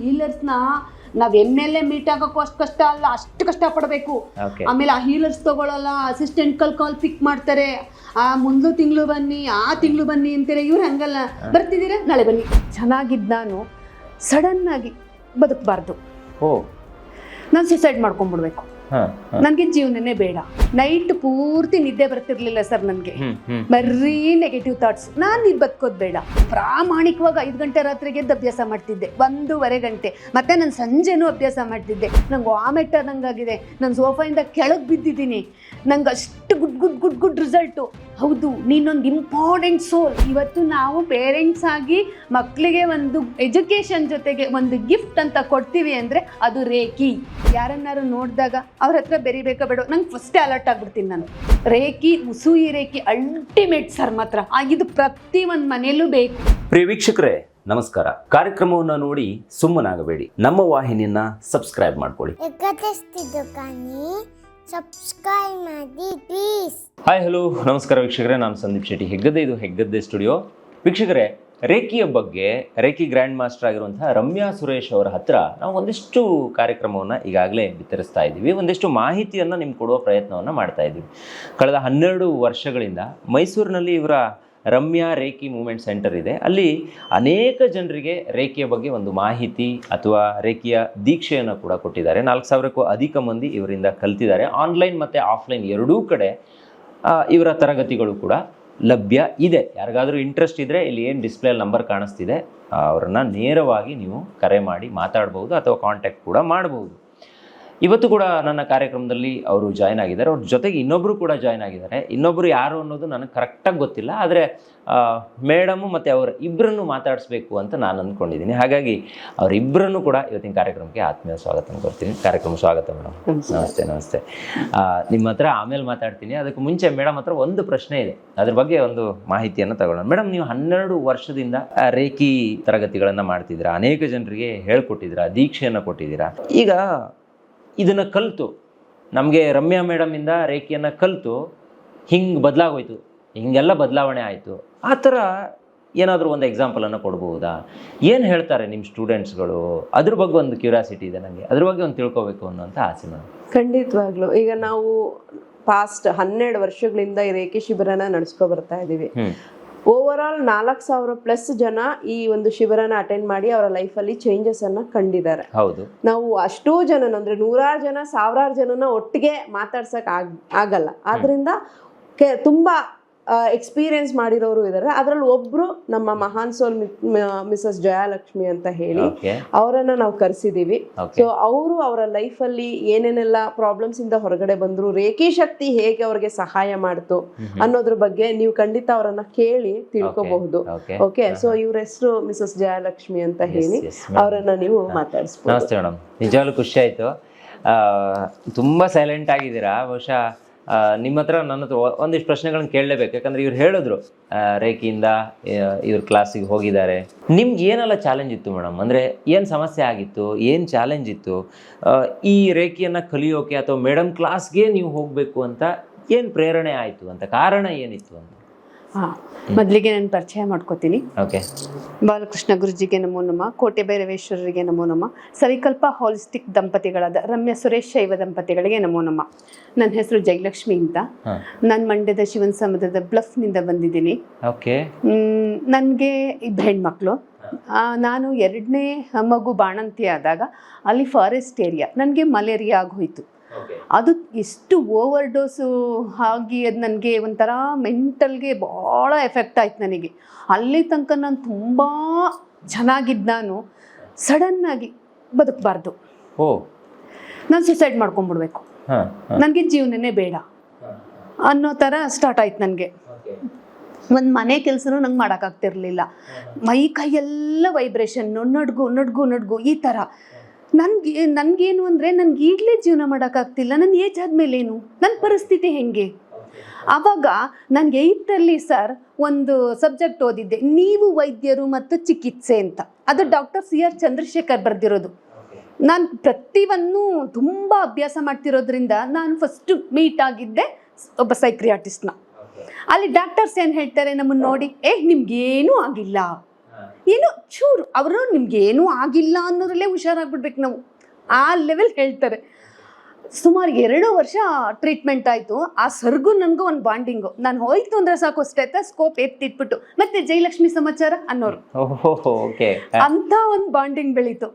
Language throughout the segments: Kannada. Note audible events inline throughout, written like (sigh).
ಹೀಲರ್ಸ್ನ ನಾವ್ ಎ ಮೀಟ್ ಆಗೋಕ್ಕೂ ಅಷ್ಟು ಕಷ್ಟ ಅಲ್ಲ ಅಷ್ಟು ಕಷ್ಟ ಪಡಬೇಕು. ಆಮೇಲೆ ಆ ಹೀಲರ್ಸ್ ತಗೊಳಲ್ಲ ಅಸಿಸ್ಟೆಂಟ್ ಕಲ್ ಕಾಲ್ ಪಿಕ್ ಮಾಡ್ತಾರೆ. ಆ ಮುಂದು ತಿಂಗಳು ಬನ್ನಿ ಆ ತಿಂಗಳು ಬನ್ನಿ ಅಂತಾರೆ ಇವ್ರು ಹಂಗಲ್ಲ. ಬರ್ತಿದ್ದೀರಾ? ನಾಳೆ ಬನ್ನಿ. ಚೆನ್ನಾಗಿದ್ದ ನಾನು ಸಡನ್ ಆಗಿ ಬದುಕಬಾರ್ದು. ಓ. ನಾನು ಸುಸೈಡ್ ಮಾಡ್ಕೊಂಡ್ಬಿಡ್ಬೇಕು. ನನಗೆ ಜೀವನನೇ ಬೇಡ. ನೈಟ್ ಪೂರ್ತಿ ನಿದ್ದೆ ಬರ್ತಿರ್ಲಿಲ್ಲ ಸರ್ ನನಗೆ. ಬರೀ ನೆಗೆಟಿವ್ ಥಾಟ್ಸ್ ನಾನು ಇದು ಬದುಕೋದು ಬೇಡ. ಪ್ರಾಮಾಣಿಕವಾಗಿ ಐದು ಗಂಟೆ ರಾತ್ರಿಗೆ ಎದ್ದು ಅಭ್ಯಾಸ ಮಾಡ್ತಿದ್ದೆ. ಒಂದೂವರೆ ಗಂಟೆ. ಮತ್ತೆ ನಾನು ಸಂಜೆನೂ ಅಭ್ಯಾಸ ಮಾಡ್ತಿದ್ದೆ. ನಂಗೆ ವಾಮಿಟ್ ಆದಂಗಾಗಿದೆ. ನಾನು ಸೋಫಾಯಿಂದ ಕೆಳಗೆ ಬಿದ್ದಿದ್ದೀನಿ. ನಂಗೆ ಅಷ್ಟು good good good good result ಹೌದು ನೀನೊಂದು ಇಂಪಾರ್ಟೆಂಟ್ ಸೋಲ್ ಇವತ್ತು ನಾವು ಪೇರೆಂಟ್ಸ್ ಆಗಿ ಮಕ್ಕಳಿಗೆ ಒಂದು ಎಜುಕೇಷನ್ ಜೊತೆಗೆ ಒಂದು ಗಿಫ್ಟ್ ಅಂತ ಕೊಡ್ತೀವಿ ಅಂದರೆ ಅದು ರೇಖಿ. ಯಾರನ್ನಾರು ನೋಡಿದಾಗ ಅವ್ರ ಹತ್ರ ಬೆರಿಬೇಕಾ ಬೇಡ ನಂಗೆ ಫಸ್ಟ್ ಅಲರ್ಟ್ ಆಗಿಬಿಡ್ತೀನಿ ನಾನು. Reiki Usui Reiki ultimate sir ಮಾತ್ರ. ಆಗಿದ್ದು ಇದು ಪ್ರತಿ ಒಂದು ಮನೆಯಲ್ಲೂ ಬೇಕು. ಪ್ರಿಯ ವೀಕ್ಷಕರೇ ನಮಸ್ಕಾರ. ಕಾರ್ಯಕ್ರಮವನ್ನು ನೋಡಿ ಸುಮ್ಮನಾಗಬೇಡಿ. ನಮ್ಮ ವಾಹಿನಿಯನ್ನ ಸಬ್ಸ್ಕ್ರೈಬ್ ಮಾಡ್ಕೊಳ್ಳಿ. ಸಬ್ಸ್ಕ್ರೈಬ್ ಮಾಡಿ ಪ್ಲೀಸ್ ಹಾಯ್ ಹಲೋ ನಮಸ್ಕಾರ ವೀಕ್ಷಕರೇ, ನಾನು ಸಂದೀಪ್ ಶೆಟ್ಟಿ, ಹೆಗ್ಗದ್ದೆ ಇದು ಹೆಗ್ಗದ್ದೆ ಸ್ಟುಡಿಯೋ ವೀಕ್ಷಕರೇ, ರೇಖಿಯ ಬಗ್ಗೆ, ರೇಖಿ ಗ್ರ್ಯಾಂಡ್ ಮಾಸ್ಟರ್ ಆಗಿರುವಂತಹ ರಮ್ಯಾ ಸುರೇಶ್ ಅವರ ಹತ್ರ ನಾವು ಒಂದಿಷ್ಟು ಕಾರ್ಯಕ್ರಮವನ್ನು ಈಗಾಗಲೇ ಬಿತ್ತರಿಸ್ತಾ ಇದ್ದೀವಿ. ಒಂದಿಷ್ಟು ಮಾಹಿತಿಯನ್ನು ನಿಮ್ಗೆ ಕೊಡುವ ಪ್ರಯತ್ನವನ್ನು ಮಾಡ್ತಾ ಇದ್ದೀವಿ. ಕಳೆದ ಹನ್ನೆರಡು ವರ್ಷಗಳಿಂದ ಮೈಸೂರಿನಲ್ಲಿ ಇವರ ರಮ್ಯಾ ರೇಖಿ ಮೂವ್ಮೆಂಟ್ ಸೆಂಟರ್ ಇದೆ. ಅಲ್ಲಿ ಅನೇಕ ಜನರಿಗೆ ರೇಖೆಯ ಬಗ್ಗೆ ಒಂದು ಮಾಹಿತಿ ಅಥವಾ ರೇಖೆಯ ದೀಕ್ಷೆಯನ್ನು ಕೂಡ ಕೊಟ್ಟಿದ್ದಾರೆ. ನಾಲ್ಕು ಸಾವಿರಕ್ಕೂ ಅಧಿಕ ಮಂದಿ ಇವರಿಂದ ಕಲ್ತಿದ್ದಾರೆ. ಆನ್ಲೈನ್ ಮತ್ತು ಆಫ್ಲೈನ್ ಎರಡೂ ಕಡೆ ಇವರ ತರಗತಿಗಳು ಕೂಡ ಲಭ್ಯ ಇದೆ. ಯಾರಿಗಾದರೂ ಇಂಟ್ರೆಸ್ಟ್ ಇದ್ದರೆ ಇಲ್ಲಿ ಏನು ಡಿಸ್ಪ್ಲೇ ನಂಬರ್ ಕಾಣಿಸ್ತಿದೆ ಅವರನ್ನು ನೇರವಾಗಿ ನೀವು ಕರೆ ಮಾಡಿ ಮಾತಾಡ್ಬೋದು ಅಥವಾ ಕಾಂಟ್ಯಾಕ್ಟ್ ಕೂಡ ಮಾಡ್ಬೋದು. ಇವತ್ತು ಕೂಡ ನನ್ನ ಕಾರ್ಯಕ್ರಮದಲ್ಲಿ ಅವರು ಜಾಯ್ನ್ ಆಗಿದ್ದಾರೆ. ಅವ್ರ ಜೊತೆಗೆ ಇನ್ನೊಬ್ಬರು ಕೂಡ ಜಾಯ್ನ್ ಆಗಿದ್ದಾರೆ. ಇನ್ನೊಬ್ಬರು ಯಾರು ಅನ್ನೋದು ನನಗೆ ಕರೆಕ್ಟಾಗಿ ಗೊತ್ತಿಲ್ಲ. ಆದರೆ ಮೇಡಮು ಮತ್ತು ಅವರ ಇಬ್ಬರನ್ನು ಮಾತಾಡಿಸ್ಬೇಕು ಅಂತ ನಾನು ಅಂದ್ಕೊಂಡಿದ್ದೀನಿ ಹಾಗಾಗಿ ಅವರಿಬ್ಬರನ್ನು ಕೂಡ ಇವತ್ತಿನ ಕಾರ್ಯಕ್ರಮಕ್ಕೆ ಆತ್ಮೀಯ ಸ್ವಾಗತ ಕೊಡ್ತೀನಿ. ಕಾರ್ಯಕ್ರಮ ಸ್ವಾಗತ ಮೇಡಮ್. ನಮಸ್ತೆ. ನಮಸ್ತೆ ನಿಮ್ಮ ಹತ್ರ ಆಮೇಲೆ ಮಾತಾಡ್ತೀನಿ. ಅದಕ್ಕೆ ಮುಂಚೆ ಮೇಡಮ್ ಹತ್ರ ಒಂದು ಪ್ರಶ್ನೆ ಇದೆ. ಅದ್ರ ಬಗ್ಗೆ ಒಂದು ಮಾಹಿತಿಯನ್ನು ತಗೊಳ್ಳೋಣ. ಮೇಡಮ್ ನೀವು ಹನ್ನೆರಡು ವರ್ಷದಿಂದ ರೇಖಿ ತರಗತಿಗಳನ್ನು ಮಾಡ್ತಿದ್ದೀರಾ? ಅನೇಕ ಜನರಿಗೆ ಹೇಳ್ಕೊಟ್ಟಿದ್ದೀರಾ ದೀಕ್ಷೆಯನ್ನು ಕೊಟ್ಟಿದ್ದೀರಾ? ಈಗ ಇದನ್ನು ಕಲಿತು. ನಮಗೆ ರಮ್ಯಾ ಮೇಡಮಿಂದ ರೇಖೆಯನ್ನು ಕಲಿತು ಹಿಂಗೆ ಬದಲಾಗೋಯ್ತು. ಹಿಂಗೆಲ್ಲ ಬದಲಾವಣೆ ಆಯಿತು. ಆ ಥರ ಏನಾದರೂ ಒಂದು ಎಕ್ಸಾಂಪಲನ್ನು ಕೊಡ್ಬೋದಾ? ಏನು ಹೇಳ್ತಾರೆ ನಿಮ್ಮ ಸ್ಟೂಡೆಂಟ್ಸ್ಗಳು ಅದ್ರ ಬಗ್ಗೆ ಒಂದು ಕ್ಯೂರಿಯಾಸಿಟಿ ಇದೆ ನನಗೆ ಅದ್ರ ಬಗ್ಗೆ ಒಂದು ತಿಳ್ಕೊಬೇಕು ಅನ್ನೋಂಥ ಆಸೆ ಮೇಡಮ್ ಖಂಡಿತವಾಗ್ಲೂ. ಈಗ ನಾವು ಪಾಸ್ಟ್ ಹನ್ನೆರಡು ವರ್ಷಗಳಿಂದ ಈ ರೇಖೆ ಶಿಬಿರನ ನಡೆಸ್ಕೊ ಬರ್ತಾ ಇದೀವಿ ಹ್ಮ್. ಓವರ್ ಆಲ್ ನಾಲ್ಕು ಸಾವಿರ ಪ್ಲಸ್ ಜನ ಈ ಒಂದು ಶಿಬಿರನ ಅಟೆಂಡ್ ಮಾಡಿ ಅವರ ಲೈಫಲ್ಲಿ ಚೇಂಜಸ್ ಅನ್ನ ಕಂಡಿದ್ದಾರೆ. ಹೌದು. ನಾವು ಅಷ್ಟೋ ಜನ ಅಂದ್ರೆ ನೂರಾರು ಜನ ಸಾವಿರಾರು ಜನನ ಒಟ್ಟಿಗೆ ಮಾತಾಡ್ಸಕ್ ಆಗ್ ಆಗಲ್ಲ. ಆದ್ರಿಂದ ತುಂಬಾ ಎಕ್ಸ್ಪೀರಿಯನ್ಸ್ ಮಾಡಿರೋರು ಇದ್ದಾರೆ ಅದರಲ್ಲಿ ಒಬ್ರು ನಮ್ಮ ಮಹಾನ್ ಸೋಲ್ ಮಿಸಸ್ ಜಯಲಕ್ಷ್ಮಿ ಅಂತ ಹೇಳಿ ಅವರನ್ನ ನಾವು ಕರೆಸಿದೀವಿ. ಸೊ ಅವರು ಅವರ ಲೈಫಲ್ಲಿ ಏನೇನೆಲ್ಲ ಪ್ರಾಬ್ಲಮ್ಸ್ ಇಂದ ಹೊರಗಡೆ ಬಂದ್ರು ರೇಖಿ ಶಕ್ತಿ ಹೇಗೆ ಅವ್ರಿಗೆ ಸಹಾಯ ಮಾಡ್ತು ಅನ್ನೋದ್ರ ಬಗ್ಗೆ ನೀವು ಖಂಡಿತ ಅವರನ್ನ ಕೇಳಿ ತಿಳ್ಕೋಬಹುದು. ಓಕೆ ಸೊ ಇವ್ರ ಹೆಸರು ಮಿಸಸ್ ಜಯಲಕ್ಷ್ಮಿ ಅಂತ ಹೇಳಿ ಅವರನ್ನ ನೀವು ಮಾತಾಡಿಸ್ಬೋದು. ನಮಸ್ತೆ ಮೇಡಮ್ ನಿಜವಾಗ್ಲೂ ಖುಷಿ ಆಯ್ತು. ತುಂಬಾ ಸೈಲೆಂಟ್ ಆಗಿದ್ದೀರಾ? ಬಹುಶಃ ನಿಮ್ಮ ಹತ್ರ ನನ್ನ ಹತ್ರ ಒಂದಿಷ್ಟು ಪ್ರಶ್ನೆಗಳನ್ನ ಕೇಳಲೇಬೇಕು. ಯಾಕಂದ್ರೆ ಇವ್ರು ಹೇಳಿದ್ರು ರೇಖೆಯಿಂದ ಇವ್ರ ಕ್ಲಾಸಿಗೆ ಹೋಗಿದ್ದಾರೆ. ನಿಮ್ಗೆ ಏನೆಲ್ಲ ಚಾಲೆಂಜ್ ಇತ್ತು ಮೇಡಮ್ ಅಂದರೆ ಏನು ಸಮಸ್ಯೆ ಆಗಿತ್ತು? ಏನು ಚಾಲೆಂಜ್ ಇತ್ತು? ಈ ರೇಖಿಯನ್ನು ಕಲಿಯೋಕೆ ಅಥವಾ ಮೇಡಮ್ ಕ್ಲಾಸ್ಗೆ ನೀವು ಹೋಗಬೇಕು ಅಂತ ಏನು ಪ್ರೇರಣೆ ಆಯಿತು ಅಂತ, ಕಾರಣ ಏನಿತ್ತು ಅಂತ? ಹಾ ಮೊದಲಿಗೆ ನಾನು ಪರಿಚಯ ಮಾಡ್ಕೋತೀನಿ. ಓಕೆ. ಬಾಲಕೃಷ್ಣ ಗುರುಜಿಗೆ ನಮೋ ನಮ ಕೋಟೆ ಭೈರವೇಶ್ವರರಿಗೆ ನಮೋ ನಮ ಸವಿಕಲ್ಪ ಹಾಲಿಸ್ಟಿಕ್ ದಂಪತಿಗಳಾದ ರಮ್ಯ ಸುರೇಶ್ ಶೈವ ದಂಪತಿಗಳಿಗೆ ನಮೋ ನಮ. ನನ್ನ ಹೆಸರು ಜಯಲಕ್ಷ್ಮಿ ಅಂತ. ನಾನು ಮಂಡ್ಯದ ಶಿವನ್ ಸಮುದ್ರದ ಬ್ಲಫ್ನಿಂದ ಬಂದಿದ್ದೀನಿ. ಓಕೆ. ನನಗೆ ಇಬ್ಬರು ಹೆಣ್ಮಕ್ಳು. ನಾನು ಎರಡನೇ ಮಗು ಬಾಣಂತಿ ಆದಾಗ ಅಲ್ಲಿ ಫಾರೆಸ್ಟ್ ಏರಿಯಾ ನನಗೆ ಮಲೇರಿಯಾ ಆಗೋಯ್ತು. ಅದು ಎಷ್ಟು ಓವರ್ ಡೋಸು ಆಗಿ ಅದು ನನಗೆ ಒಂಥರ ಮೆಂಟಲ್ಗೆ ಭಾಳ ಎಫೆಕ್ಟ್ ಆಯ್ತು ನನಗೆ. ಅಲ್ಲಿ ತನಕ ನಾನು ತುಂಬ ಚೆನ್ನಾಗಿದ್ದು ನಾನು ಸಡನ್ನಾಗಿ ಬದುಕಬಾರ್ದು. ಓ. ನಾನು ಸುಸೈಡ್ ಮಾಡ್ಕೊಂಡ್ಬಿಡ್ಬೇಕು ನನಗೆ ಜೀವನನೇ ಬೇಡ. ಅನ್ನೋ ಥರ ಸ್ಟಾರ್ಟ್ ಆಯ್ತು ನನಗೆ. ಒಂದು ಮನೆ ಕೆಲಸನೂ ನಂಗೆ ಮಾಡೋಕ್ಕಾಗ್ತಿರ್ಲಿಲ್ಲ ಮೈ ಕೈಯೆಲ್ಲ ವೈಬ್ರೇಷನ್ನು ನಡ್ಗು ನಡ್ಗು ನಡ್ಗು ಈ ಥರ. ನನಗೆ, ನನಗೇನು ಅಂದರೆ ನನಗೆ ಈಗಲೇ ಜೀವನ ಮಾಡೋಕ್ಕಾಗ್ತಿಲ್ಲ. ನನ್ನ ಏಜ್ ಆದಮೇಲೇನು? ನನ್ನ ಪರಿಸ್ಥಿತಿ ಹೆಂಗೆ? ಆವಾಗ ನನಗೆ ಏಯ್ತಲ್ಲಿ ಸರ್ ಒಂದು ಸಬ್ಜೆಕ್ಟ್ ಓದಿದ್ದೆ. ನೀವು ವೈದ್ಯರು ಮತ್ತು ಚಿಕಿತ್ಸೆ ಅಂತ. ಅದು ಡಾಕ್ಟರ್ ಸಿ ಆರ್ ಚಂದ್ರಶೇಖರ್ ಬರೆದಿರೋದು. ನಾನು ಪ್ರತಿವನ್ನು ತುಂಬ ಅಭ್ಯಾಸ ಮಾಡ್ತಿರೋದ್ರಿಂದ ನಾನು ಫಸ್ಟು ಮೀಟ್ ಆಗಿದ್ದೆ ಒಬ್ಬ ಸೈಕ್ರಿಯಾಟಿಸ್ಟ್ನ ಅಲ್ಲಿ ಡಾಕ್ಟರ್ಸ್ ಏನು ಹೇಳ್ತಾರೆ ನಮ್ಮನ್ನು ನೋಡಿ, ಏ, ನಿಮ್ಗೇನೂ ಆಗಿಲ್ಲ. ಏನೋ ಚೂರು ಅವರು ನಿಮ್ಗೆ ಏನೂ ಆಗಿಲ್ಲ ಅನ್ನೋದ್ರಲ್ಲೇ ಹುಷಾರಾಗ್ಬಿಡ್ಬೇಕು ನಾವು. ಆ ಲೆವೆಲ್ ಹೇಳ್ತಾರೆ. ಸುಮಾರು ಎರಡು ವರ್ಷ ಟ್ರೀಟ್ಮೆಂಟ್ ಆಯಿತು. ಆ ಸರ್ಗು ನನಗೂ ಒಂದು ಬಾಂಡಿಂಗು ನಾನು ಹೋಯ್ತು ಅಂದ್ರೆ ಸಾಕು ಸ್ಕೋಪ್ ಎತ್ತಿಟ್ಬಿಟ್ಟು ಮತ್ತೆ ಜಯಲಕ್ಷ್ಮಿ ಸಮಾಚಾರ ಅನ್ನೋರು. ಅಂತ ಒಂದು ಬಾಂಡಿಂಗ್ ಬೆಳೀತು.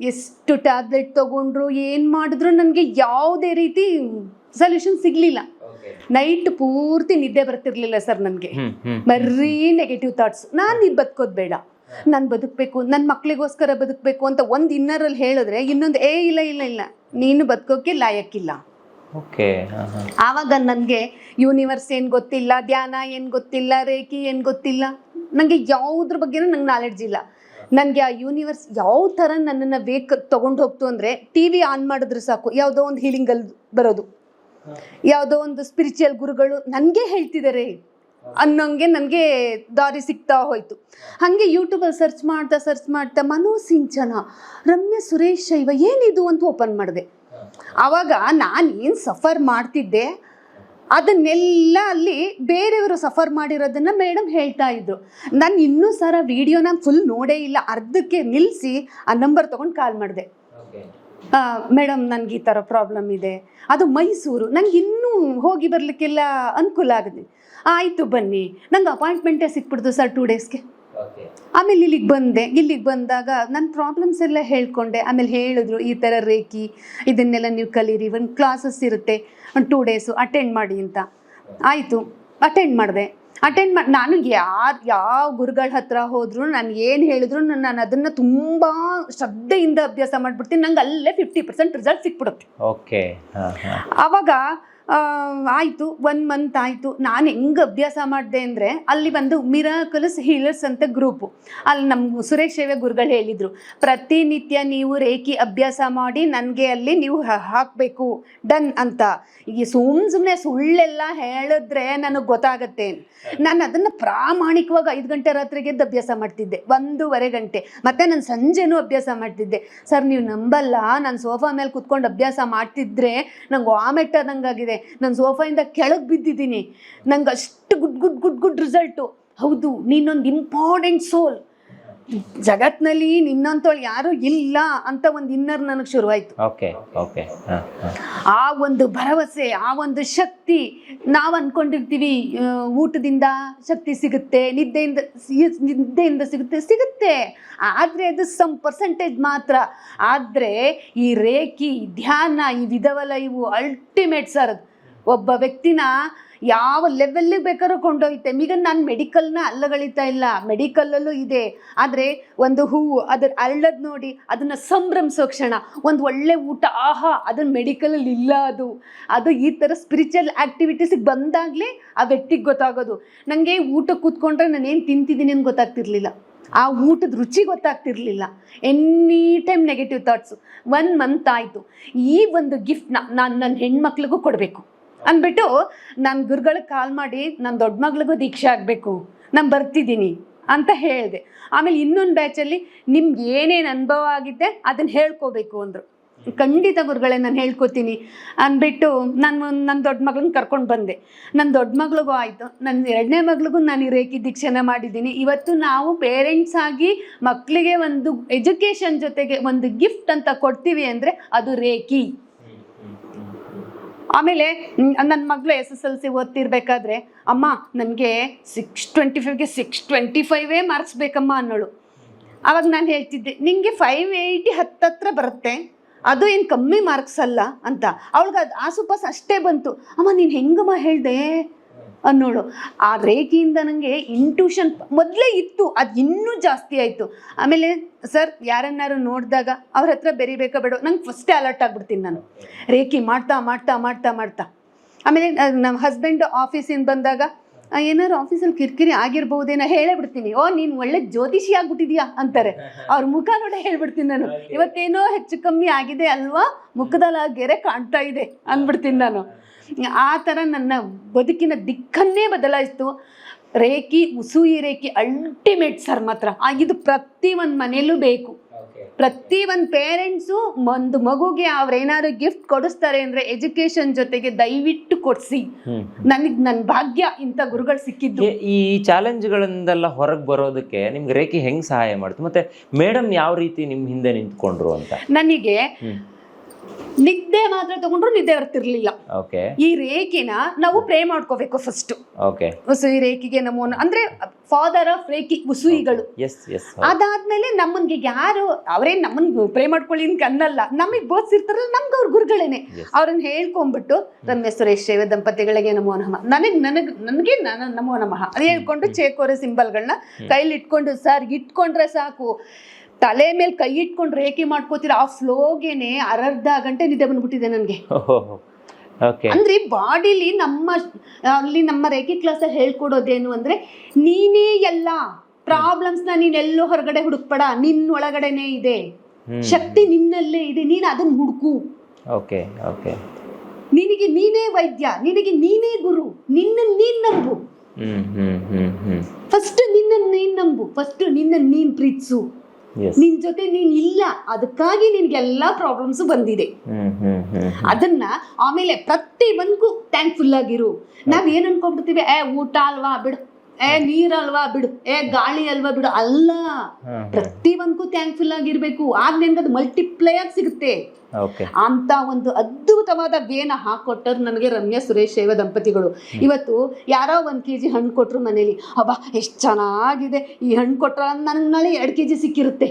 ಎಷ್ಟು ಟ್ಯಾಬ್ಲೆಟ್ ತಗೊಂಡ್ರು ಏನು ಮಾಡಿದ್ರು ನನಗೆ ಯಾವುದೇ ರೀತಿ ಸೊಲ್ಯೂಷನ್ ಸಿಗ್ಲಿಲ್ಲ. ನೈಟ್ ಪೂರ್ತಿ ನಿದ್ದೆ ಬರ್ತಿರ್ಲಿಲ್ಲ ಸರ್ ನನಗೆ. ಬರೀ ನೆಗೆಟಿವ್ ಥಾಟ್ಸ್ ನಾನು ಇದು ಬದುಕೋದು ಬೇಡ. ನಾನು ಬದುಕಬೇಕು ನನ್ನ ಮಕ್ಕಳಿಗೋಸ್ಕರ ಬದುಕಬೇಕು ಅಂತ ಒಂದು ಇನ್ನರಲ್ಲಿ ಹೇಳಿದ್ರೆ ಇನ್ನೊಂದು ಏ ಇಲ್ಲ ಇಲ್ಲ ಇಲ್ಲ ನೀನು ಬದುಕೋಕೆ ಲಾಯಕ್ಕಿಲ್ಲ. ಓಕೆ ಆವಾಗ ನನಗೆ ಯೂನಿವರ್ಸ್ ಏನು ಗೊತ್ತಿಲ್ಲ ಧ್ಯಾನ ಏನು ಗೊತ್ತಿಲ್ಲ ರೇಖಿ ಏನು ಗೊತ್ತಿಲ್ಲ ನನಗೆ ಯಾವುದ್ರ ಬಗ್ಗೆನೂ ನಂಗೆ ನಾಲೆಡ್ಜ್ ಇಲ್ಲ. ನನಗೆ ಆ ಯೂನಿವರ್ಸ್ ಯಾವ ಥರ ನನ್ನನ್ನು ವೇಕ್ ತೊಗೊಂಡು ಹೋಗ್ತು ಅಂದರೆ ಟಿ ವಿ ಆನ್ ಮಾಡಿದ್ರೆ ಸಾಕು ಯಾವುದೋ ಒಂದು ಹೀಲಿಂಗಲ್ಲಿ ಬರೋದು. ಯಾವುದೋ ಒಂದು ಸ್ಪಿರಿಚುವಲ್ ಗುರುಗಳು ನನಗೆ ಹೇಳ್ತಿದ್ದಾರೆ. ಅನ್ನೋಂಗೆ ನನಗೆ ದಾರಿ ಸಿಗ್ತಾ ಹೋಯ್ತು. ಹಾಗೆ ಯೂಟ್ಯೂಬಲ್ಲಿ ಸರ್ಚ್ ಮಾಡ್ತಾ ಸರ್ಚ್ ಮಾಡ್ತಾ ಮನೋಸಿಂಚನ ರಮ್ಯ ಸುರೇಶ್ ಶೈವ ಏನಿದು ಅಂತ ಓಪನ್ ಮಾಡಿದೆ. ಆವಾಗ ನಾನು ಏನು ಸಫರ್ ಮಾಡ್ತಿದ್ದೆ? ಅದನ್ನೆಲ್ಲ ಅಲ್ಲಿ ಬೇರೆಯವರು ಸಫರ್ ಮಾಡಿರೋದನ್ನ ಮೇಡಮ್ ಹೇಳ್ತಾ ಇದ್ರು. ನಾನು ಇನ್ನೂ ಸರ ವಿಡಿಯೋನ ಫುಲ್ ನೋಡೇ ಇಲ್ಲ. ಅರ್ಧಕ್ಕೆ ನಿಲ್ಲಿಸಿ ಆ ನಂಬರ್ ತೊಗೊಂಡು ಕಾಲ್ ಮಾಡಿದೆ. ಮೇಡಮ್ ನನಗೆ ಈ ಥರ ಪ್ರಾಬ್ಲಮ್ ಇದೆ. ಅದು ಮೈಸೂರು. ನಂಗೆ ಇನ್ನೂ ಹೋಗಿ ಬರಲಿಕ್ಕೆಲ್ಲ ಅನುಕೂಲ ಆಗಿದೆ. ಆಯಿತು ಬನ್ನಿ. ನಂಗೆ ಅಪಾಯಿಂಟ್ಮೆಂಟೇ ಸಿಕ್ಬಿಡ್ತು ಸರ್ ಟೂ ಡೇಸ್ಗೆ ಆಮೇಲೆ ಇಲ್ಲಿಗೆ ಬಂದೆ. ಇಲ್ಲಿಗೆ ಬಂದಾಗ ನನ್ನ ಪ್ರಾಬ್ಲಮ್ಸ್ ಎಲ್ಲ ಹೇಳ್ಕೊಂಡೆ. ಆಮೇಲೆ ಹೇಳಿದ್ರು ಈ ಥರ ರೇಖಿ ಇದನ್ನೆಲ್ಲ ನೀವು ಕಲೀರಿ. ಒಂದು ಕ್ಲಾಸಸ್ ಇರುತ್ತೆ. ಒಂದು ಟೂ ಡೇಸು ಅಟೆಂಡ್ ಮಾಡಿ ಅಂತ. ಆಯಿತು. ಅಟೆಂಡ್ ಮಾಡಿದೆ. ಅಟೆಂಡ್ ಮಾಡಿ ನಾನು ಯಾರು ಯಾವ ಗುರುಗಳ ಹತ್ರ ಹೋದ್ರು ನಾನು ಏನು ಹೇಳಿದ್ರು ನಾನು ಅದನ್ನು ತುಂಬ ಶ್ರದ್ಧೆಯಿಂದ ಅಭ್ಯಾಸ ಮಾಡ್ಬಿಡ್ತೀನಿ. ನಂಗೆ ಅಲ್ಲೇ ಫಿಫ್ಟಿ ಪರ್ಸೆಂಟ್ ರಿಸಲ್ಟ್ ಸಿಕ್ಬಿಡುತ್ತೆ. ಓಕೆ ಆವಾಗ ಆಯಿತು ಒನ್ ಮಂತ್ ಆಯಿತು. ನಾನು ಹೆಂಗೆ ಅಭ್ಯಾಸ ಮಾಡಿದೆ ಅಂದರೆ, ಅಲ್ಲಿ ಬಂದು ಮಿರಾಕಲ್ಸ್ ಹೀಲರ್ಸ್ ಅಂತ ಗ್ರೂಪು ಅಲ್ಲಿ ನಮ್ಮ ಸುರೇಶ್ ಸೇವೆ ಗುರುಗಳು ಹೇಳಿದರು, ಪ್ರತಿನಿತ್ಯ ನೀವು ರೇಖಿ ಅಭ್ಯಾಸ ಮಾಡಿ, ನನಗೆ ಅಲ್ಲಿ ನೀವು ಹಾಕಬೇಕು. ಡನ್ ಅಂತ. ಈ ಸುಮ್ ಸುಮ್ಮನೆ ಸುಳ್ಳೆಲ್ಲ ಹೇಳಿದ್ರೆ ನನಗೆ ಗೊತ್ತಾಗತ್ತೆ. ನಾನು ಅದನ್ನು ಪ್ರಾಮಾಣಿಕವಾಗಿ ಐದು ಗಂಟೆ ರಾತ್ರಿಗೆ ಎದ್ದು ಅಭ್ಯಾಸ ಮಾಡ್ತಿದ್ದೆ, ಒಂದೂವರೆ ಗಂಟೆ. ಮತ್ತು ನಾನು ಸಂಜೆನೂ ಅಭ್ಯಾಸ ಮಾಡ್ತಿದ್ದೆ. ಸರ್, ನೀವು ನಂಬಲ್ಲ, ನಾನು ಸೋಫಾ ಮೇಲೆ ಕುತ್ಕೊಂಡು ಅಭ್ಯಾಸ ಮಾಡ್ತಿದ್ರೆ ನಂಗೆ ವಾಮೆಟ್ ಆದಂಗಾಗಿದೆ. ನಾನು ಸೋಫಾಯಿಂದ ಕೆಳಗೆ ಬಿದ್ದಿದ್ದೀನಿ. ನಂಗೆ ಅಷ್ಟು good good good good result. ಹೌದು ನೀನೊಂದು ಇಂಪಾರ್ಟೆಂಟ್ ಸೋಲ್. ಜಗತ್ನಲ್ಲಿ ನಿನ್ನಂತೋಳು ಯಾರು ಇಲ್ಲ ಅಂತ ಒಂದು ಇನ್ನರ್ ನನಗೆ ಶುರುವಾಯಿತು. ಆ ಒಂದು ಭರವಸೆ ಆ ಒಂದು ಶಕ್ತಿ ನಾವು ಅನ್ಕೊಂಡಿರ್ತೀವಿ ಊಟದಿಂದ ಶಕ್ತಿ ಸಿಗುತ್ತೆ ನಿದ್ದೆಯಿಂದ ನಿದ್ದೆಯಿಂದ ಸಿಗುತ್ತೆ ಸಿಗುತ್ತೆ. ಆದರೆ ಅದು ಸಮ್ ಪರ್ಸೆಂಟೇಜ್ ಮಾತ್ರ. ಆದರೆ ಈ ರೇಖಿ ಧ್ಯಾನ ಈ ವಿಧವಲ್ಲ ಇವು ಅಲ್ಟಿಮೇಟ್ ಸರ್ ಅದು. ಒಬ್ಬ ವ್ಯಕ್ತಿನ ಯಾವ ಲೆವೆಲ್ಲಿಗೆ ಬೇಕಾದ್ರೂ ಕೊಂಡೊಯ್ತೆ. ಈಗ ನಾನು ಮೆಡಿಕಲ್ನ ಅಲ್ಲಗಳಿತಾ ಇಲ್ಲ. ಮೆಡಿಕಲಲ್ಲೂ ಇದೆ. ಆದರೆ ಒಂದು ಹೂವು ಅದ್ರ ಅರಳದ್ ನೋಡಿ, ಅದನ್ನು ಸಂಭ್ರಮಿಸೋ ಕ್ಷಣ. ಒಂದು ಒಳ್ಳೆ ಊಟ, ಆಹಾ ಅದನ್ನ ಮೆಡಿಕಲಲ್ಲಿ ಇಲ್ಲ ಅದು. ಅದು ಈ ಥರ ಸ್ಪಿರಿಚುವಲ್ ಆ್ಯಕ್ಟಿವಿಟೀಸಿಗೆ ಬಂದಾಗಲೇ ಆ ವ್ಯಕ್ತಿಗೆ ಗೊತ್ತಾಗೋದು. ನನಗೆ ಊಟ ಕೂತ್ಕೊಂಡ್ರೆ ನಾನು ಏನು ತಿಂತಿದ್ದೀನಿ ಅಂತ ಗೊತ್ತಾಗ್ತಿರ್ಲಿಲ್ಲ. ಆ ಊಟದ ರುಚಿ ಗೊತ್ತಾಗ್ತಿರ್ಲಿಲ್ಲ. Any time negative thoughts one month ಆಯಿತು. ಈ ಒಂದು ಗಿಫ್ಟ್ನ ನಾನು ನನ್ನ ಹೆಣ್ಮಕ್ಳಿಗೂ ಕೊಡಬೇಕು. ಅಂದ್ಬಿಟ್ಟು ನಾನು ಗುರುಗಳಿಗೆ ಕಾಲ್ ಮಾಡಿ ನನ್ನ ದೊಡ್ಡ ಮಗಳಿಗೂ ದೀಕ್ಷೆ ಆಗಬೇಕು, ನಾನು ಬರ್ತಿದ್ದೀನಿ ಅಂತ ಹೇಳಿದೆ. ಆಮೇಲೆ ಇನ್ನೊಂದು ಬ್ಯಾಚಲ್ಲಿ ನಿಮ್ಗೆ ಏನೇನು ಅನುಭವ ಆಗಿದೆ ಅದನ್ನು ಹೇಳ್ಕೋಬೇಕು ಅಂದರು. ಖಂಡಿತ ಗುರುಗಳೇ ನಾನು ಹೇಳ್ಕೊತೀನಿ ಅಂದ್ಬಿಟ್ಟು ನಾನು ನನ್ನ ದೊಡ್ಡ ಮಗಳನ್ನ ಕರ್ಕೊಂಡು ಬಂದೆ. ನನ್ನ ದೊಡ್ಡ ಮಗಳಿಗೂ ಆಯಿತು ನನ್ನ ಎರಡನೇ ಮಗಳಿಗೂ ನಾನು ರೇಖಿ ದೀಕ್ಷೆನ ಮಾಡಿದ್ದೀನಿ. ಇವತ್ತು ನಾವು ಪೇರೆಂಟ್ಸ್ ಆಗಿ ಮಕ್ಕಳಿಗೆ ಒಂದು ಎಜುಕೇಷನ್ ಜೊತೆಗೆ ಒಂದು ಗಿಫ್ಟ್ ಅಂತ ಕೊಡ್ತೀವಿ ಅಂದರೆ ಅದು ರೇಖಿ. ಆಮೇಲೆ ನನ್ನ ಮಗಳು ಎಸ್ ಎಸ್ ಎಲ್ ಸಿ ಓದ್ತಿರ್ಬೇಕಾದ್ರೆ, ಅಮ್ಮ, ನನಗೆ ಸಿಕ್ಸ್ ಟ್ವೆಂಟಿ ಫೈವ್ಗೆ ಸಿಕ್ಸ್ ಟ್ವೆಂಟಿ ಫೈವೇ ಮಾರ್ಕ್ಸ್ ಬೇಕಮ್ಮ ಅನ್ನೋಳು. ಆವಾಗ ನಾನು ಹೇಳ್ತಿದ್ದೆ ನಿಮಗೆ ಫೈವ್ ಏಯ್ಟಿ ಹತ್ತತ್ರ ಬರುತ್ತೆ, ಅದು ಏನು ಕಮ್ಮಿ ಮಾರ್ಕ್ಸ್ ಅಲ್ಲ ಅಂತ. ಅವಳಿಗೆ ಅದು ಆಸುಪಾಸು ಅಷ್ಟೇ ಬಂತು. ಅಮ್ಮ, ನೀನು ಹೆಂಗಮ್ಮ ಹೇಳ್ದೆ? ಅನ್ನೋಳು ಆ ರೇಖೆಯಿಂದ ನನಗೆ ಇಂಟ್ಯೂಷನ್ ಮೊದಲೇ ಇತ್ತು ಅದು ಇನ್ನೂ ಜಾಸ್ತಿ ಆಯಿತು. ಆಮೇಲೆ ಸರ್ ಯಾರನ್ನಾರು ನೋಡಿದಾಗ ಅವ್ರ ಹತ್ರ ಬೆರಿಬೇಕಾ ಬೇಡ ನಂಗೆ ಫಸ್ಟೇ ಅಲರ್ಟ್ ಆಗ್ಬಿಡ್ತೀನಿ ನಾನು. ರೇಖಿ ಮಾಡ್ತಾ ಮಾಡ್ತಾ ಮಾಡ್ತಾ ಮಾಡ್ತಾ. ಆಮೇಲೆ ನಮ್ಮ ಹಸ್ಬೆಂಡ್ ಆಫೀಸಿಂದ ಬಂದಾಗ ಏನಾರು ಏನಾದ್ರು ಆಫೀಸಲ್ಲಿ ಕಿರಿಕಿರಿ ಆಗಿರ್ಬೋದೇನೋ ಹೇಳೇ ಬಿಡ್ತೀನಿ. ಓ ನೀನು ಒಳ್ಳೆ ಜ್ಯೋತಿಷಿ ಆಗ್ಬಿಟ್ಟಿದ್ಯಾ? ಅಂತಾರೆ. ಅವ್ರ ಮುಖ ನೋಡ ಹೇಳ್ಬಿಡ್ತೀನಿ ನಾನು. ಇವತ್ತೇನೋ ಹೆಚ್ಚು ಕಮ್ಮಿ ಆಗಿದೆ ಅಲ್ವಾ? ಮುಖದಲ್ಲಿ ಆ ಗೆರೆ ಕಾಣ್ತಾ ಇದೆ ಅಂದ್ಬಿಡ್ತೀನಿ ನಾನು. ಆ ಥರ ನನ್ನ ಬದುಕಿನ ದಿಕ್ಕನ್ನೇ ಬದಲಾಯಿಸ್ತು. Reiki Usui Reiki ultimate sir ಮಾತ್ರ. ಇದು ಪ್ರತಿ ಒಂದು ಮನೆಯಲ್ಲೂ ಬೇಕು ಪ್ರತಿ ಒಂದು ಪೇರೆಂಟ್ಸು ಒಂದು ಮಗುಗೆ ಅವ್ರೇನಾದ್ರು ಗಿಫ್ಟ್ ಕೊಡಿಸ್ತಾರೆ ಅಂದ್ರೆ ಎಜುಕೇಶನ್ ಜೊತೆಗೆ ದಯವಿಟ್ಟು ಕೊಡ್ಸಿ. ನನಗೆ ನನ್ನ ಭಾಗ್ಯ ಇಂಥ ಗುರುಗಳು ಸಿಕ್ಕಿದ್ದು. ಈ- ಚಾಲೆಂಜ್ಗಳಿಂದೆಲ್ಲ ಹೊರಗೆ ಬರೋದಕ್ಕೆ ನಿಮ್ಗೆ ರೇಖೆ ಹೆಂಗ್ ಸಹಾಯ ಮಾಡ್ತು? ಮತ್ತೆ ಮೇಡಮ್ ಯಾವ ರೀತಿ ನಿಮ್ಮ ಹಿಂದೆ ನಿಂತ್ಕೊಂಡ್ರು ಅಂತ? ನನಗೆ ನಿದ್ದೆ ಮಾತ್ರ ತಗೊಂಡ್ರು ನಿದ್ದೆ ಬರ್ತಿರ್ಲಿಲ್ಲ. ಓಕೆ ಈ ರೇಖೆನ ನಾವು ಪ್ರೇ ಮಾಡ್ಕೋಬೇಕು ಫಸ್ಟ್ ಓಕೆ ಈ ರೇಖಿಗೆ ನಮೋ ನ- ಅಂದ್ರೆ ಫಾದರ್ ಆಫ್ ರೇಖಿ ಉಸುಯಿಗಳು ಎಸ್ ಎಸ್ ಅದಾದ್ಮೇಲೆ ನಮ್ಮನ್ಗೆ ಯಾರು ಅವರೇ ನಮ್ಮನ್ ಪ್ರೇ ಮಾಡ್ಕೊಳ್ಳಿ ಅಂತ ಅನ್ನಲ್ಲ. ನಮಗ್ ಬೋಧಿಸಿರ್ತಾರಲ್ಲ ನಮ್ಗೆ ಅವ್ರ ಗುರುಗಳೇನೆ. ಅವ್ರನ್ನ ಹೇಳ್ಕೊಂಡ್ಬಿಟ್ಟು ರಮ್ಯ ಸುರೇಶ್ ಶೈವ ದಂಪತಿಗಳಿಗೆ ನಮೋ ನಮಃ. ನನಗ್ ನನಗ್ ನನಗೆ ನಾನು ನಮೋ ನಮಃ. ಅದು ಹೇಳ್ಕೊಂಡು ಚೇಕೋರ ಸಿಂಬಲ್ಗಳನ್ನ ಕೈಲಿ ಇಟ್ಕೊಂಡು ಸರ್ ಇಟ್ಕೊಂಡ್ರೆ ಸಾಕು. ತಲೆ ಮೇಲೆ ಕೈ ಇಟ್ಕೊಂಡು ರೇಖೆ ಮಾಡ್ಕೋತೀರ ಆ ಫ್ಲೋಗೆನೆ ಅರ್ಧ ಗಂಟೆ ನಿದ್ದೆ ಬಂದ್ಬಿಟ್ಟಿದೆ ನನಗೆ. ಅಂದ್ರೆ ಬಾಡಿಲಿ ನಮ್ಮ ಅಲ್ಲಿ ನಮ್ಮ ರೇಖೆ ಕ್ಲಾಸಲ್ಲಿ ಹೇಳ್ಕೊಡೋದೇನು ಅಂದ್ರೆ ನೀನೇ ಎಲ್ಲ ಪ್ರಾಬ್ಲಮ್ಸ್ನ ನೀನ್ ಎಲ್ಲೋ ಹೊರಗಡೆ ಹುಡುಕ್ಬೇಡ ನಿನ್ನ ಒಳಗಡೆನೆ ಇದೆ. ಶಕ್ತಿ ನಿನ್ನಲ್ಲೇ ಇದೆ ನೀನ್ ಅದನ್ನ ಹುಡುಕು. Okay okay. ನಿನಗೆ ನೀನೇ ವೈದ್ಯ ನಿನಗೆ ನೀನೇ ಗುರು ನಿನ್ನ ನೀನ್ ನಂಬು. ಫಸ್ಟ್ ನಿನ್ನ ನೀನ್ ನಂಬು ಫಸ್ಟ್ ನಿನ್ನ ನೀನ್ ಪ್ರೀತಿಸು. ನಿನ್ ಜೊತೆ ನೀನ್ ಇಲ್ಲ ಅದಕ್ಕಾಗಿ ನಿನ್ಗೆಲ್ಲಾ ಪ್ರಾಬ್ಲಮ್ಸ್ ಬಂದಿದೆ. ಅದನ್ನ ಆಮೇಲೆ ಪ್ರತಿ ಒಂದ್ಗೂ ಥ್ಯಾಂಕ್ಫುಲ್ ಆಗಿರು. ನಾವ್ ಏನ್ ಅನ್ಕೊಂಡ್ಬಿಡ್ತೀವಿ ಏ ಊಟ ಅಲ್ವಾ ಬಿಡು. ಏ ನೀರ್ ಅಲ್ವಾ ಬಿಡು. ಏ ಗಾಳಿ ಅಲ್ವಾ ಬಿಡು. ಅಲ್ಲ ಪ್ರತಿ ಒಂದಕ್ಕೂ ಥ್ಯಾಂಕ್ಫುಲ್ ಆಗಿರ್ಬೇಕು. ಆಗ ನಿನ್ಗೆ ಅದು ಮಲ್ಟಿಪ್ಲೈ ಆಗಿ ಸಿಗುತ್ತೆ. ಅಂತ ಒಂದು ಅದ್ಭುತವಾದ ವೇನ ಹಾಕೊಟ್ಟರು ನನಗೆ ರಮ್ಯಾ ಸುರೇಶ್ ಶೈವ ದಂಪತಿಗಳು. ಇವತ್ತು ಯಾರೋ ಒಂದ್ ಕೆಜಿ ಹಣ್ಣು ಕೊಟ್ರು ಮನೇಲಿ. ಅಬ್ಬಾ ಎಷ್ಟು ಚೆನ್ನಾಗಿದೆ. ಈ ಹಣ್ಣು ಕೊಟ್ರ ನನಗೆ ನಾಳೆ ಎರಡ್ ಕೆಜಿ ಸಿಕ್ಕಿರುತ್ತೆ.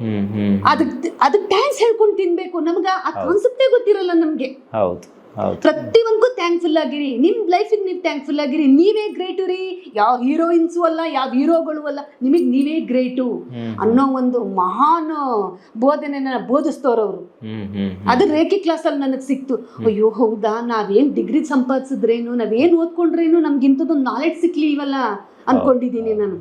ಹ್ಮ್ ಹ್ಮ್ ಅದಕ್ಕೆ ಅದಕ್ಕೆ ಥ್ಯಾಂಕ್ಸ್ ಹೇಳ್ಕೊಂಡು ತಿನ್ಬೇಕು. ನಮ್ಗೆ ಆ ಕಾನ್ಸೆಪ್ಟೇ ಗೊತ್ತಿರಲ್ಲ ನಮಗೆ. ಹೌದು. ಪ್ರತಿಯೊಂದಕ್ಕೂ ಥ್ಯಾಂಕ್ಫುಲ್ ಆಗಿರಿ. ನಿಮ್ ಲೈಫಿಗೆ ನೀವು ಥ್ಯಾಂಕ್ಫುಲ್ ಆಗಿರಿ. ನೀವೇ ಗ್ರೇಟು ರೀ. ಯಾವ ಹೀರೋಯಿನ್ಸು ಅಲ್ಲ ಯಾವ ಹೀರೋಗಳು ಅಲ್ಲ ನಿಮಗೆ ನೀವೇ ಗ್ರೇಟು ಅನ್ನೋ ಒಂದು ಮಹಾನ್ ಬೋಧನೆನ ಬೋಧಿಸ್ತವ್ರವ್ರು ಅದು ರೇಖೆ ಕ್ಲಾಸಲ್ಲಿ ನನಗೆ ಸಿಕ್ತು. ಅಯ್ಯೋ ಹೌದಾ? ನಾವೇನ್ ಡಿಗ್ರಿ ಸಂಪಾದಿಸಿದ್ರೇನು? ನಾವೇನು ಓದ್ಕೊಂಡ್ರೇನು? ನಮ್ಗೆ ಇಂಥದ್ದೊಂದು ನಾಲೆಡ್ಜ್ ಸಿಕ್ಲಿಲ್ವಲ್ಲ ಅನ್ಕೊಂಡಿದ್ದೀನಿ ನಾನು.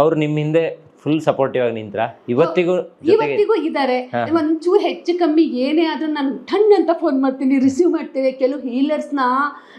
ಅವ್ರು ನಿಮ್ಮ ಹಿಂದೆ ಫುಲ್ ಸಪೋರ್ಟಿವ್ ಆಗಿ ನಿಂತ್ರ? ಇವತ್ತಿಗೂ ಜೊತೆಗೆ ಇವತ್ತಿಗೂ ಇದ್ದಾರೆ. ಒಂಚೂರು ಹೆಚ್ಚು ಕಮ್ಮಿ ಏನೇ ಆದ್ರೂ ನಾನು ಟನ್ ಅಂತ ಫೋನ್ ಮಾಡ್ತೀನಿ ರಿಸೀವ್ ಮಾಡ್ತೇವೆ ಕೆಲವು ಹೀಲರ್ಸ್ನ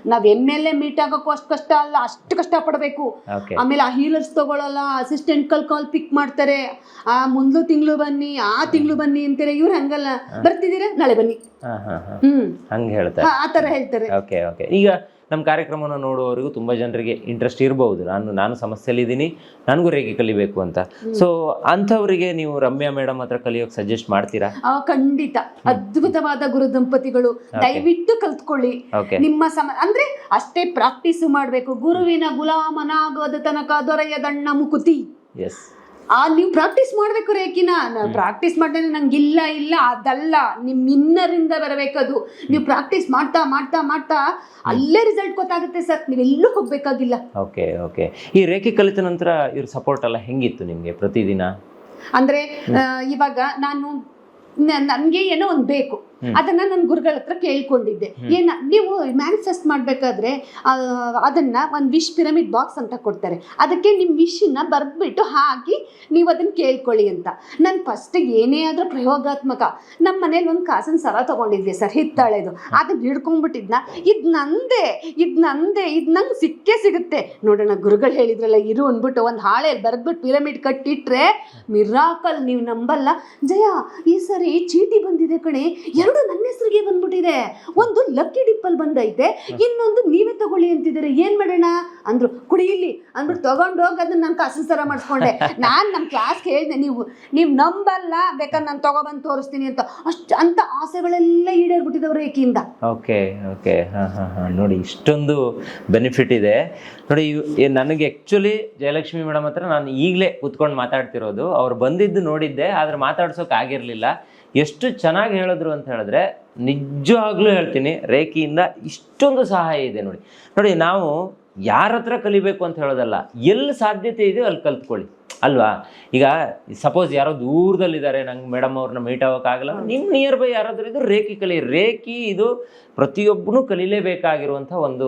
ನಾವ್ ಎಂ ಎಲ್ ಎ ಮೀಟ್ ಆಗೋಕ್ಕೂ ಅಷ್ಟು ಕಷ್ಟ ಅಲ್ಲ ಅಷ್ಟು ಕಷ್ಟ ಪಡಬೇಕು. ಆಮೇಲೆ ಆ ಹೀಲರ್ಸ್ ತಗೊಳಲ್ಲ ಅಸಿಸ್ಟೆಂಟ್ ಕಲ್ ಕಾಲ್ ಪಿಕ್ ಮಾಡ್ತಾರೆ. ಆ ಮುಂದ್ಲು ತಿಂಗಳು ಬನ್ನಿ ಆ ತಿಂಗಳು ಬನ್ನಿ ಅಂತಾರೆ ಇವ್ರು ಹಂಗಲ್ಲ. ಬರ್ತಿದ್ದೀರಾ? ನಾಳೆ ಬನ್ನಿ. ಹಾ ಹಾ ಹಾ. ಹ್ಮ್. ಹಂಗೆ ಹೇಳ್ತಾರೆ. ಆ- ಆ ತರ ಹೇಳ್ತಾರೆ. ಓಕೆ ಓಕೆ ಈಗ ನಮ್ಮ ಕಾರ್ಯಕ್ರಮವನ್ನು ನೋಡುವವರಿಗೂ ತುಂಬ ಜನರಿಗೆ ಇಂಟ್ರೆಸ್ಟ್ ಇರಬಹುದು ನಾನು ನಾನು ಸಮಸ್ಯೆಯಲ್ಲಿದ್ದೀನಿ ನನಗೂ ರೇಖೆ ಕಲಿಬೇಕು ಅಂತ. ಸೊ ಅಂಥವರಿಗೆ ನೀವು ರಮ್ಯಾ ಮೇಡಮ್ ಹತ್ರ ಕಲಿಯೋಕೆ ಸಜೆಸ್ಟ್ ಮಾಡ್ತೀರಾ? ಆ ಖಂಡಿತ. ಅದ್ಭುತವಾದ ಗುರು ದಂಪತಿಗಳು ದಯವಿಟ್ಟು ಕಲ್ತ್ಕೊಳ್ಳಿ. ನಿಮ್ಮ ಸಮ ಅಂದ್ರೆ ಅಷ್ಟೇ ಪ್ರಾಕ್ಟೀಸ್ ಮಾಡ್ಬೇಕು. ಗುರುವಿನ ಗುಲಾಮನಾಗದ ತನಕ ದೊರೆಯದಣ್ಣ ಮುಕುತಿ. ಎಸ್ ಆ ನೀವು ಪ್ರಾಕ್ಟೀಸ್ ಮಾಡ್ಬೇಕು ರೇಖಿನ. ಪ್ರಾಕ್ಟೀಸ್ ಮಾಡಿದ್ರೆ ನಂಗೆ ಇಲ್ಲ ಇಲ್ಲ ಅದಲ್ಲ. ನಿಮ್ ಇನ್ನರಿಂದ ಬರಬೇಕದು. ನೀವು ಪ್ರಾಕ್ಟೀಸ್ ಮಾಡ್ತಾ ಮಾಡ್ತಾ ಮಾಡ್ತಾ ಅಲ್ಲೇ ರಿಸಲ್ಟ್ ಗೊತ್ತಾಗುತ್ತೆ ಸರ್ ನೀವೆಲ್ಲೂ ಹೋಗ್ಬೇಕಾಗಿಲ್ಲ. Okay okay. ಈ ರೇಖೆ ಕಲಿತ ನಂತರ ಇವ್ರ ಸಪೋರ್ಟ್ ಎಲ್ಲ ಹೆಂಗಿತ್ತು ನಿಮಗೆ ಪ್ರತಿದಿನ? ಅಂದ್ರೆ ಇವಾಗ ನಾನು ನನ್ಗೆ ಏನೋ ಒಂದು ಬೇಕು. ಅದನ್ನ ನನ್ನ ಗುರುಗಳ ಹತ್ರ ಕೇಳ್ಕೊಂಡಿದ್ದೆ. ಏನ ನೀವು ಮ್ಯಾನಿಫೆಸ್ಟ್ ಮಾಡ್ಬೇಕಾದ್ರೆ ಅದನ್ನ ಒಂದು ವಿಶ್ ಪಿರಮಿಡ್ ಬಾಕ್ಸ್ ಅಂತ ಕೊಡ್ತಾರೆ. ಅದಕ್ಕೆ ನಿಮ್ಮ ವಿಶ್ನ ಬರ್ದ್ಬಿಟ್ಟು ಹಾಕಿ ನೀವು ಅದನ್ನ ಕೇಳ್ಕೊಳ್ಳಿ ಅಂತ. ನಾನು ಫಸ್ಟ್ ಏನೇ ಆದ್ರೂ ಪ್ರಯೋಗಾತ್ಮಕ. ನಮ್ಮ ಮನೇಲಿ ಒಂದು ಕಾಸನ್ ಸರ ತಗೊಂಡಿದ್ವಿ ಸರ್ ಹಿತ್ತಾಳೆದು. ಅದನ್ನ ಹಿಡ್ಕೊಂಡ್ಬಿಟ್ಟಿದ್ನ ಇದ್ ನಂದೇ ಇದ್ ನಂದೇ ಇದ್ ನಂಗ್ ಸಿಕ್ಕೇ ಸಿಗುತ್ತೆ. ನೋಡೋಣ ಗುರುಗಳು ಹೇಳಿದ್ರಲ್ಲ ಇರು ಅಂದ್ಬಿಟ್ಟು ಒಂದು ಹಾಳೆಯಲ್ಲಿ ಬರೆದ್ಬಿಟ್ಟು ಪಿರಮಿಡ್ ಕಟ್ಟಿಟ್ರೆ ಮಿರಾಕಲ್ ನೀವು ನಂಬಲ್ಲ. ಜಯ ಈ ಸರಿ ಚೀಟಿ ಬಂದಿದೆ ಕಣೆ. ಎರಡು ನನ್ನ ಹೆಸರಿಗೆ ಬಂದ್ಬಿಟ್ಟಿದೆ. ಒಂದು ಲಕ್ಕಿ ಡಿಪ್ಪಲ್ ಬಂದೈತೆ. ಇನ್ನೊಂದು ನೀವೇ ತಗೊಳ್ಳಿ ಅಂತಿದ್ದಾರೆ. ಏನ್ ಮಾಡೋಣ? ಅಂದ್ರು ಕುಡಿ ಇಲ್ಲಿ. ಅಂದ್ಬಿಟ್ಟು ತಗೊಂಡು ಹೋಗಿ ಅದನ್ನ ನಾನು ಕಾಸಿನ ಸರ ಮಾಡಿಸ್ಕೊಂಡೆ. (laughs) ನಾನ್ ನಮ್ಮ ಕ್ಲಾಸ್ಗೆ ಹೇಳಿದೆ ನೀವು ನೀವು ನಂಬಲ್ಲ ಬೇಕಾದ್ರೆ ನಾನು ತಗೊಬಂದು ತೋರಿಸ್ತೀನಿ ಅಂತ. ಅಷ್ಟು ಅಂತ ಆಸೆಗಳೆಲ್ಲ ಈಡೇರ್ಬಿಟ್ಟಿದವರು ಏಕೆಯಿಂದ ಓಕೆ ಓಕೆ. ಹಾಂ ಹಾಂ ಹಾಂ. ನೋಡಿ ಇಷ್ಟೊಂದು ಬೆನಿಫಿಟ್ ಇದೆ. ನೋಡಿ ನನಗೆ ಆಕ್ಚುಲಿ ಜಯಲಕ್ಷ್ಮಿ ಮೇಡಮ್ ಹತ್ರ ನಾನು ಈಗಲೇ ಕೂತ್ಕೊಂಡು ಮಾತಾಡ್ತಿರೋದು. ಅವ್ರು ಬಂದಿದ್ದು ನೋಡಿದ್ದೆ ಆದ್ರೆ ಮಾತಾಡ್ಸೋಕೆ ಆಗಿರಲಿಲ್ಲ. ಎಷ್ಟು ಚೆನ್ನಾಗಿ ಹೇಳಿದ್ರು ಅಂತ ಹೇಳಿದ್ರೆ ನಿಜವಾಗ್ಲೂ ಹೇಳ್ತೀನಿ, ರೇಖೆಯಿಂದ ಇಷ್ಟೊಂದು ಸಹಾಯ ಇದೆ ನೋಡಿ. ನೋಡಿ, ನಾವು ಯಾರ ಹತ್ರ ಕಲಿಬೇಕು ಅಂತ ಹೇಳೋದಲ್ಲ ಎಲ್ಲಿ ಸಾಧ್ಯತೆ ಇದೆಯೋ ಅಲ್ಲಿ ಕಲ್ತ್ಕೊಳ್ಳಿ. ಅಲ್ವಾ? ಈಗ ಸಪೋಸ್ ಯಾರೋ ದೂರದಲ್ಲಿದ್ದಾರೆ ನಂಗೆ ಮೇಡಮ್ ಅವ್ರನ್ನ ಮೀಟ್ ಆಗೋಕ್ಕಾಗಲ್ಲ ನಿಮ್ಮ ನಿಯರ್ ಬೈ ಯಾರಾದರೂ ಇದು ರೇಖಿ ಕಲಿ ರೇಖಿ ಇದು ಪ್ರತಿಯೊಬ್ಬನೂ ಕಲೀಲೇಬೇಕಾಗಿರುವಂಥ ಒಂದು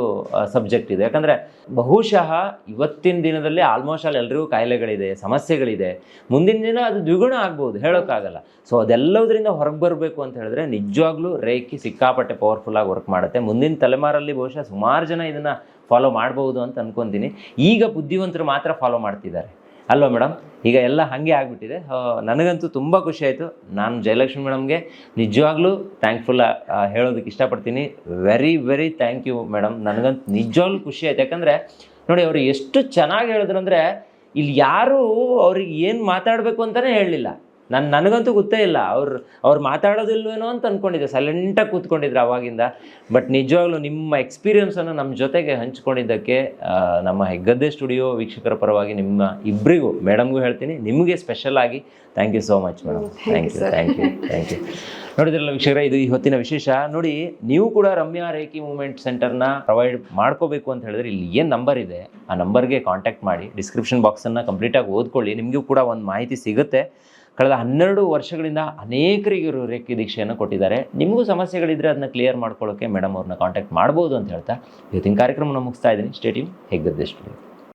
ಸಬ್ಜೆಕ್ಟ್ ಇದೆ. ಯಾಕಂದರೆ ಬಹುಶಃ ಇವತ್ತಿನ ದಿನದಲ್ಲಿ ಆಲ್ಮೋಸ್ಟ್ ಅಲ್ಲಿ ಎಲ್ರಿಗೂ ಕಾಯಿಲೆಗಳಿದೆ ಸಮಸ್ಯೆಗಳಿದೆ. ಮುಂದಿನ ದಿನ ಅದು ದ್ವಿಗುಣ ಆಗ್ಬೋದು ಹೇಳೋಕ್ಕಾಗಲ್ಲ. ಸೊ ಅದೆಲ್ಲದರಿಂದ ಹೊರಗೆ ಬರಬೇಕು ಅಂತ ಹೇಳಿದ್ರೆ ನಿಜವಾಗ್ಲೂ ರೇಖಿ ಸಿಕ್ಕಾಪಟ್ಟೆ ಪವರ್ಫುಲ್ಲಾಗಿ ವರ್ಕ್ ಮಾಡುತ್ತೆ. ಮುಂದಿನ ತಲೆಮಾರಲ್ಲಿ ಬಹುಶಃ ಸುಮಾರು ಜನ ಇದನ್ನು ಫಾಲೋ ಮಾಡ್ಬೋದು ಅಂತ ಅನ್ಕೊಂತೀನಿ. ಈಗ ಬುದ್ಧಿವಂತರು ಮಾತ್ರ ಫಾಲೋ ಮಾಡ್ತಿದ್ದಾರೆ. ಅಲ್ವಾ ಮೇಡಮ್? ಈಗ ಎಲ್ಲ ಹಾಗೆ ಆಗಿಬಿಟ್ಟಿದೆ. ನನಗಂತೂ ತುಂಬ ಖುಷಿ ಆಯಿತು. ನಾನು ಜಯಲಕ್ಷ್ಮಿ ಮೇಡಮ್ಗೆ ನಿಜವಾಗ್ಲೂ ಥ್ಯಾಂಕ್ಫುಲ್ ಹೇಳೋದಕ್ಕೆ ಇಷ್ಟಪಡ್ತೀನಿ. Very very thank you madam. ನನಗಂತೂ ನಿಜವಾಗ್ಲೂ ಖುಷಿ ಆಯ್ತು. ಯಾಕಂದರೆ, ನೋಡಿ, ಅವರು ಎಷ್ಟು ಚೆನ್ನಾಗಿ ಹೇಳಿದ್ರು ಅಂದರೆ, ಇಲ್ಲಿ ಯಾರೂ ಅವ್ರಿಗೆ ಏನು ಮಾತಾಡಬೇಕು ಅಂತಲೇ ಹೇಳಲಿಲ್ಲ. ನಾನು ನನಗಂತೂ ಗೊತ್ತೇ ಇಲ್ಲ. ಅವ್ರು ಅವ್ರು ಮಾತಾಡೋದಿಲ್ವೇನೋ ಅಂತ ಅಂದ್ಕೊಂಡಿದ್ದೆ ಸೈಲೆಂಟಾಗಿ ಕೂತ್ಕೊಂಡಿದ್ರು ಅವಾಗಿಂದ. ಬಟ್ ನಿಜವಾಗ್ಲೂ ನಿಮ್ಮ ಎಕ್ಸ್ಪೀರಿಯನ್ಸನ್ನು ನಮ್ಮ ಜೊತೆಗೆ ಹಂಚ್ಕೊಂಡಿದ್ದಕ್ಕೆ ನಮ್ಮ ಹೆಗ್ಗದ್ದೆ ಸ್ಟುಡಿಯೋ ವೀಕ್ಷಕರ ಪರವಾಗಿ ನಿಮ್ಮ ಇಬ್ಬರಿಗೂ ಮೇಡಮ್ಗೂ ಹೇಳ್ತೀನಿ ನಿಮಗೆ ಸ್ಪೆಷಲ್ ಆಗಿ thank you so much madam thank you thank you thank you ನೋಡಿದ್ರಲ್ಲ ವೀಕ್ಷಕರ ಇದು ಈ ಹೊತ್ತಿನ ವಿಶೇಷ. ನೋಡಿ ನೀವು ಕೂಡ ರಮ್ಯಾ ರೇಖಿ ಮೂವ್ಮೆಂಟ್ ಸೆಂಟರ್ನ ಪ್ರೊವೈಡ್ ಮಾಡ್ಕೋಬೇಕು ಅಂತ ಹೇಳಿದ್ರೆ ಇಲ್ಲಿ ಏನು ನಂಬರ್ ಇದೆ ಆ ನಂಬರ್ಗೆ ಕಾಂಟ್ಯಾಕ್ಟ್ ಮಾಡಿ ಡಿಸ್ಕ್ರಿಪ್ಷನ್ ಬಾಕ್ಸನ್ನು ಕಂಪ್ಲೀಟಾಗಿ ಓದ್ಕೊಳ್ಳಿ. ನಿಮಗೂ ಕೂಡ ಒಂದು ಮಾಹಿತಿ ಸಿಗುತ್ತೆ. ಕಳೆದ ಹನ್ನೆರಡು ವರ್ಷಗಳಿಂದ ಅನೇಕರಿಗೆ ರೇಖೆ ದೀಕ್ಷೆಯನ್ನು ಕೊಟ್ಟಿದ್ದಾರೆ. ನಿಮಗೂ ಸಮಸ್ಯೆಗಳಿದ್ದರೆ ಅದನ್ನ ಕ್ಲಿಯರ್ ಮಾಡ್ಕೊಳ್ಳೋಕೆ ಮೇಡಮ್ ಅವ್ರನ್ನ ಕಾಂಟ್ಯಾಕ್ಟ್ ಮಾಡ್ಬೋದು ಅಂತ ಹೇಳ್ತಾ ಇವತ್ತಿನ ಕಾರ್ಯಕ್ರಮನ ಮುಗಿಸ್ತಾ ಇದ್ದೀನಿ. ಸ್ಟೇಟಿಯಂ ಹೆಗ್ಗದ್ದೆಷ್ಟು